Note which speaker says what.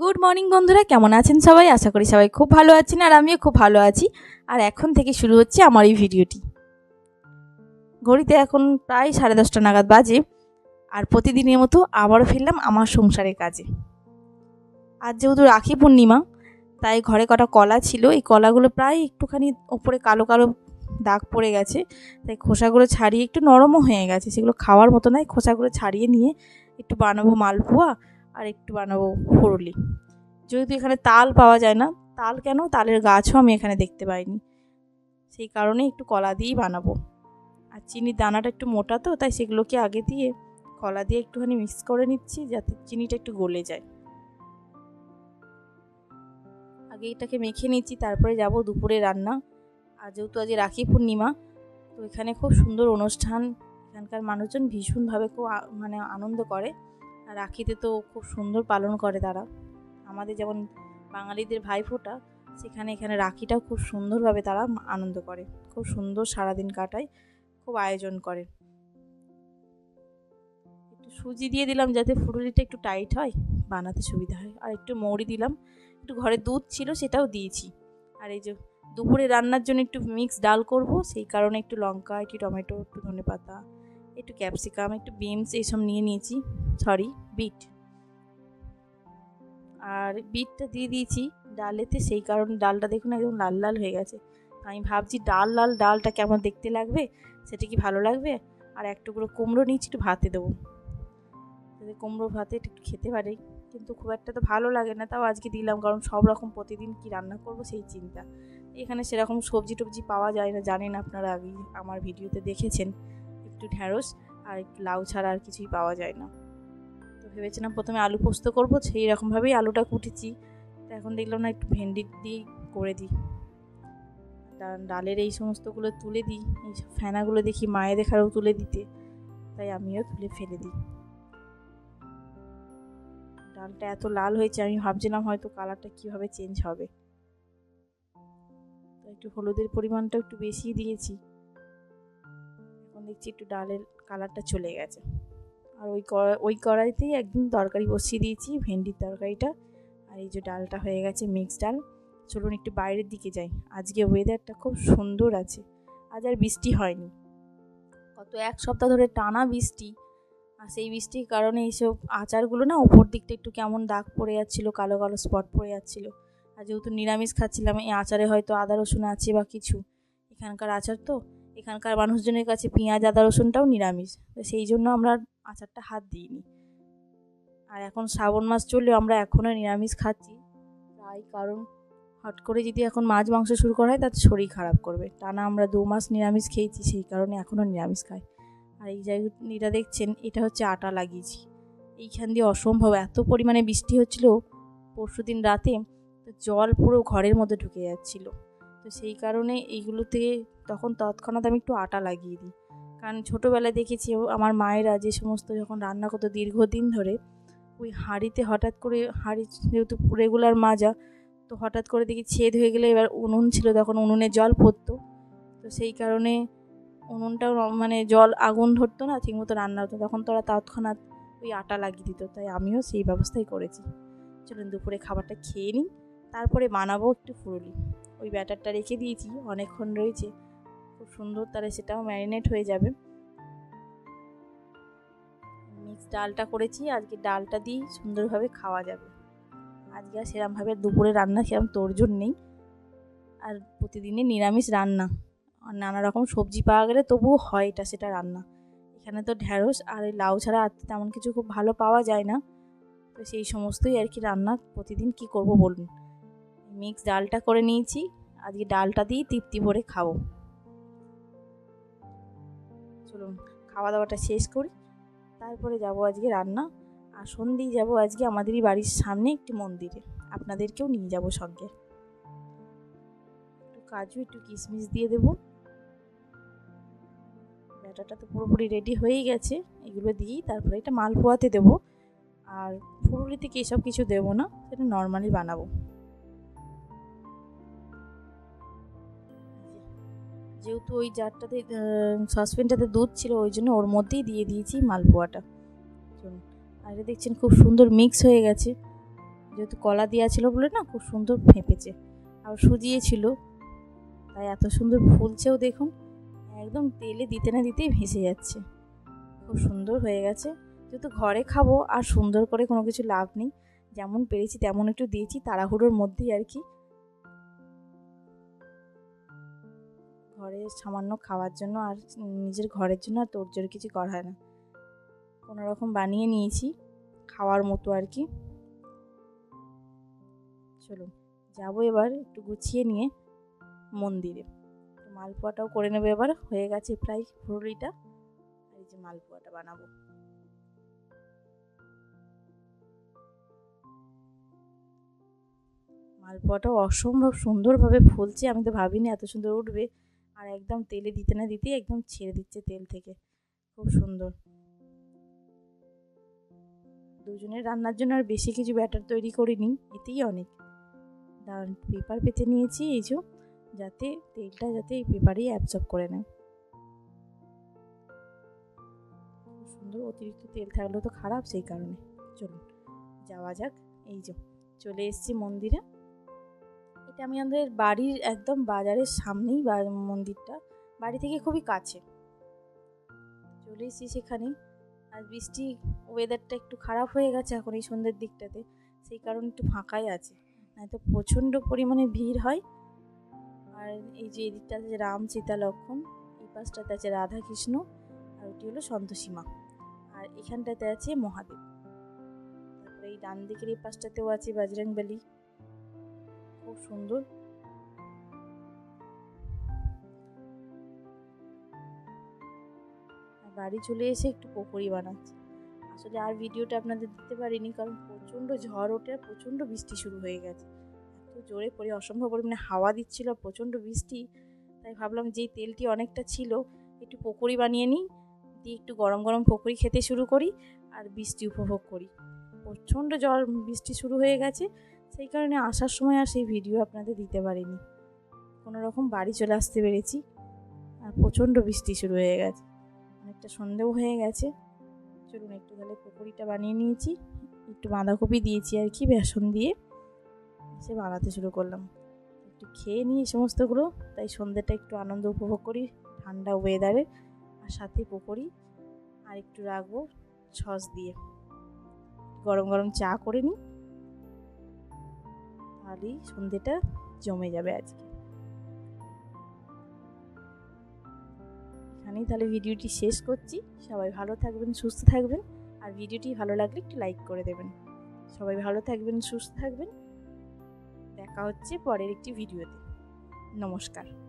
Speaker 1: Good morning বন্ধুরা। কেমন আছেন সবাই? আশা করি সবাই খুব ভালো আছেন আর আমিও খুব ভালো আছি। আর এখন থেকে শুরু হচ্ছে আমার এই ভিডিওটি। ঘড়িতে এখন প্রায় সাড়ে দশটা নাগাদ বাজে আর প্রতিদিনের মতো আবারও ফিরলাম আমার সংসারের কাজে। আজ যেহেতু রাখি পূর্ণিমা, তাই ঘরে কটা কলা ছিল, এই কলাগুলো প্রায় একটুখানি ওপরে কালো কালো দাগ পড়ে গেছে। তাই খোসাগুলো ছাড়িয়ে একটু নরমও হয়ে গেছে। সেগুলো খাওয়ার মতো নয় খোসাগুলো ছাড়িয়ে নিয়ে একটু বানাবো মালপোয়া। আর একটু বানাবো ফুরুলি যেহেতু এখানে তাল পাওয়া যায় না, তাল কেন? তালের গাছও আমি এখানে দেখতে পাইনি। সেই কারণে একটু কলা দিয়েই বানাবো। আর চিনির দানাটা একটু মোটা তো, তাই সেগুলোকে আগে দিয়ে কলা দিয়ে একটুখানি মিক্স করে নিচ্ছি, যাতে চিনিটা একটু গলে যায়। আগে এটাকে মেখে নিচ্ছি, তারপরে যাব দুপুরে রান্না। আর যেহেতু আজ রাখি পূর্ণিমা, তো এখানে খুব সুন্দর অনুষ্ঠান। এখানকার মানুষজন ভীষণভাবে খুব মানে আনন্দ করে। রাখিতে তো খুব সুন্দর পালন করে তারা। আমাদের যেমন বাঙালিদের ভাইফোঁটা, সেখানে এখানে রাখিটাও খুব সুন্দরভাবে তারা আনন্দ করে। খুব সুন্দর সারাদিন কাটায়, খুব আয়োজন করে। একটু সুজি দিয়ে দিলাম যাতে ফুটুলিটা একটু টাইট হয়, বানাতে সুবিধা হয়। আর একটু মৌরি দিলাম, একটু ঘরে দুধ ছিল সেটাও দিয়েছি। আর এই যে দুপুরে রান্নার জন্য একটু মিক্স ডাল করব, সেই কারণে একটু লঙ্কা, একটু টমেটো, একটু ধনে পাতা একটু ক্যাপসিকাম একটু বিনস এইসব নিয়ে নিয়েছি। সরি বিট আর বিটটা দিয়ে দিয়েছি ডালেতে, সেই কারণে ডালটা দেখুন একদম লাল লাল হয়ে গেছে। আমি ভাবছি ডাল লাল ডালটা কেমন দেখতে লাগবে? সেটা কি ভালো লাগবে? আর এক টুকরো কুমড়ো নিয়েছি, একটু ভাতে দেবো। যাতে কুমড়ো ভাতে একটু খেতে পারে। কিন্তু খুব একটা তো ভালো লাগে না, তাও আজকে দিলাম। কারণ সব রকম প্রতিদিন কি রান্না করব সেই চিন্তা। এখানে সেরকম সবজি টবজি পাওয়া যায় না, জানেন আপনারা আগেই, আমার ভিডিওতে দেখেছেন। একটু ঢ্যাঁড়স আর একটু লাউ ছাড়া আর কিছুই পাওয়া যায় না। তো ভেবেছিলাম প্রথমে আলু পোস্ত করব, সেই রকমভাবেই আলুটা কুটেছি। তো এখন দেখলাম না একটু ভেন্ডি দিয়েই করে দিই। ডালের এই সমস্তগুলো তুলে দিই, এই ফেনাগুলো দেখি মায়ে দেখারও তুলে দিতে, তাই আমিও তুলে ফেলে দিই। ডালটা এত লাল হয়েছে, আমি ভাবছিলাম হয়তো কালারটা কীভাবে চেঞ্জ হবে। একটু হলুদের পরিমাণটা একটু বেশি দিয়েছি। দেখছি একটু ডালের কালারটা চলে গেছে। আর ওই ওই কড়াইতেই একদম তরকারি বসিয়ে দিয়েছি, ভেন্ডির তরকারিটা। আর এই যে ডালটা হয়ে গেছে মিক্স ডাল। চলুন একটু বাইরের দিকে যাই। আজকে ওয়েদারটা খুব সুন্দর আছে। আজ আর বৃষ্টি হয়নি। গত এক সপ্তাহ ধরে টানা বৃষ্টি। আর সেই বৃষ্টির কারণে এইসব আচারগুলো না ওপর দিকটা একটু কেমন দাগ পড়ে যাচ্ছিল, কালো কালো স্পট পড়ে যাচ্ছিল। আর যেহেতু নিরামিষ খাচ্ছিলাম, এই আচারে হয়তো আদা রসুন আছে বা কিছু। এখানকার আচার তো এখানকার মানুষজনের কাছে পেঁয়াজ, আদা, রসুনটাও নিরামিষ। তো সেই জন্য আমরা আচারটা হাত দিইনি। আর এখন শ্রাবণ মাস চললেও আমরা এখনও নিরামিষ খাচ্ছি। তাই কারণ হট করে যদি এখন মাছ, মাংস শুরু করা হয়, তাতে শরীর খারাপ করবে। টানা আমরা দু মাস নিরামিষ খেয়েছি, সেই কারণে এখনও নিরামিষ খাই। আর এই জায়গাটা দেখছেন, এটা হচ্ছে আটা লাগিয়েছি। এইখান দিয়ে অসম্ভব, এত পরিমাণে বৃষ্টি হচ্ছিল পরশু দিন রাতে জল পুরো ঘরের মধ্যে ঢুকে যাচ্ছিল। তো সেই কারণে এইগুলো থেকে তখন তৎক্ষণাৎ আমি একটু আটা লাগিয়ে দিই। কারণ ছোটোবেলায় দেখেছি আমার মায়েরা যে সমস্ত যখন রান্না করতো দীর্ঘদিন ধরে, ওই হাঁড়িতে হঠাৎ করে হাঁড়ি যেহেতু রেগুলার মাজা, তো হঠাৎ করে দেখি ছেদ হয়ে গেলে এবার উনুন ছিল, তখন উনুনে জল পড়তো। তো সেই কারণে উনুনটাও মানে জল আগুন ধরতো না, ঠিকমতো রান্না হতো তখন তোরা তৎক্ষণাৎ ওই আটা লাগিয়ে দিত, তাই আমিও সেই ব্যবস্থাই করেছি। চলুন দুপুরে খাবারটা খেয়ে নিই, তারপরে বানাবো একটু ফুরুলি। ব্যাটারটা রেখে দিয়েছি, অনেকক্ষণ রয়েছে। খুব সুন্দর তাহলে সেটাও ম্যারিনেট হয়ে যাবে। মিক্স ডালটা করেছি, আজকে ডালটা দিয়েই সুন্দরভাবে খাওয়া যাবে। আজকে আর সেরমভাবে দুপুরে রান্না সেরকম তোড়জোড় নেই। আর প্রতিদিনই নিরামিষ রান্না। আর নানা রকম সবজি পাওয়া গেলে তবুও হয় এটা, সেটা রান্না। এখানে তো ঢ্যাঁড়স আর এই লাউ ছাড়া আর তেমন কিছু খুব ভালো পাওয়া যায় না। তো সেই সমস্তই আর কি রান্না, প্রতিদিন কি করব বলুন। মিক্স ডালটা করে নিয়েছি। আজকে ডালটা দিয়েই তৃপ্তি ভরে খাব। চলুন খাওয়া দাওয়াটা শেষ করি। তারপরে যাব আজকে রান্না। আর সন্ধ্যেই যাব আজকে আমাদেরই বাড়ির সামনে একটি মন্দিরে। আপনাদেরকেও নিয়ে যাব সঙ্গে। একটু কাজু, একটু কিশমিশ দিয়ে দেবো। ব্যাটারটা তো পুরোপুরি রেডি হয়েই গেছে। এগুলো দিয়েই তারপরে এটা মালপোয়াতে দেবো। আর ফুরুলিতে কি এসব কিছু দেবো না, সেটা নর্মালি বানাবো। যেহেতু ওই জারটাতে সসপ্যানটাতে দুধ ছিল, ওই জন্য ওর মধ্যেই দিয়ে দিয়েছি মালপোয়াটা। আর এটা দেখছেন খুব সুন্দর মিক্স হয়ে গেছে। যেহেতু কলা দেওয়া ছিল বলে না, খুব সুন্দর ফেঁপেছে। আর সুজিয়েছিল তাই এত সুন্দর ফুলছেও দেখুন, একদম তেলে দিতে না দিতেই ভেসে যাচ্ছে। খুব সুন্দর হয়ে গেছে। যেহেতু ঘরে খাব, আর সুন্দর করে কোনো কিছু লাভ নেই। যেমন পেরেছি তেমন একটু দিয়েছি, তাড়াহুড়োর মধ্যেই আর কি। ঘরে সামান্য খাওয়ার জন্য আর নিজের ঘরের জন্য আর তোর জোর কিছু করা হয় না। কোনো রকম বানিয়ে নিয়েছি, খাওয়ার মতো আর কি। চলুন, যাব এবার একটু গুছিয়ে নিয়ে মন্দিরে। মালপোয়াটাও করে নেব এবার, হয়ে গেছে প্রায় ফুরুলিটা এই যে মালপোয়াটা বানাবো। মালপোয়াটাও অসম্ভব সুন্দরভাবে ফুলছে, আমি তো ভাবিনি এত সুন্দর উঠবে। আর একদম তেলে দিতে না দিতেই একদম ছেড়ে দিচ্ছে তেল থেকে। খুব সুন্দর। দুজনের রান্নার জন্য আর বেশি কিছু ব্যাটার তৈরি করিনি, এতেই অনেক। দাঁড়ান পেপার পেতে নিয়েছি এই যে, যাতে তেলটা যাতে এই পেপারেই অ্যাবজর্ব করে নেয়। সুন্দর অতিরিক্ত তেল থাকলেও তো খারাপ সেই কারণে। চলুন, যাওয়া যাক। এই যে, চলে এসেছি মন্দিরে। এটা আমি আমাদের বাড়ির একদম বাজারের সামনেই মন্দিরটা। বাড়ি থেকে খুবই কাছে। চলে এসেছি সেখানে আর বৃষ্টি ওয়েদারটা একটু খারাপ হয়ে গেছে এখন এই সন্ধ্যের দিকটাতে। সেই কারণে একটু ফাঁকাই আছে। নয়তো প্রচণ্ড পরিমাণে ভিড় হয়। আর এই যে এদিকটা আছে রাম সীতা লক্ষণ, এই পাশটাতে আছে রাধা কৃষ্ণ আর ওটি হলো সন্তোষীমা। আর এখানটাতে আছে মহাদেব। তারপরে এই ডান দিকের এই পাশটাতেও আছে বাজরাং বালি খুব সুন্দর। বাড়ি চলে এসে একটু পকোড়ি বানাচ্ছি। আসলে আর ভিডিওটা আপনাদের দিতে পারিনি কারণ প্রচণ্ড ঝড় ওঠে প্রচণ্ড বৃষ্টি শুরু হয়ে গেছে। এত জোরে পড়ে অসম্ভব পরিমাণে হাওয়া দিচ্ছিল, প্রচণ্ড বৃষ্টি। তাই ভাবলাম যেই তেলটি অনেকটা ছিল, একটু পকোড়ি বানিয়ে নিই, দিয়ে একটু গরম গরম পকোড়ি খেতে শুরু করি আর বৃষ্টি উপভোগ করি। প্রচণ্ড জল বৃষ্টি শুরু হয়ে গেছে। সেই কারণে আসার সময় আর সেই ভিডিও আপনাদের দিতে পারিনি। কোনো রকম বাড়ি চলে আসতে পেরেছি। আর প্রচণ্ড বৃষ্টি শুরু হয়ে গেছে। অনেকটা সন্ধেও হয়ে গেছে। চলুন একটু তাহলে পকোড়িটা বানিয়ে নিয়েছি। একটু বাঁধাকপি দিয়েছি আর কি, বেসন দিয়ে। সে বানাতে শুরু করলাম। একটু খেয়ে নিই এই সমস্তগুলো। তাই সন্ধ্যেটা একটু আনন্দ উপভোগ করি, ঠান্ডা ওয়েদারে আর সাথে পকোড়ি। আর একটু রাখব সস দিয়ে। গরম গরম চা করে নিই। তাহলেই সন্ধ্যেটা জমে যাবে আজকে। এখানেই তাহলে ভিডিওটি শেষ করছি। সবাই ভালো থাকবেন, সুস্থ থাকবেন। আর ভিডিওটি ভালো লাগলে একটু লাইক করে দেবেন। সবাই ভালো থাকবেন, সুস্থ থাকবেন। দেখা হচ্ছে পরের একটি ভিডিওতে। নমস্কার।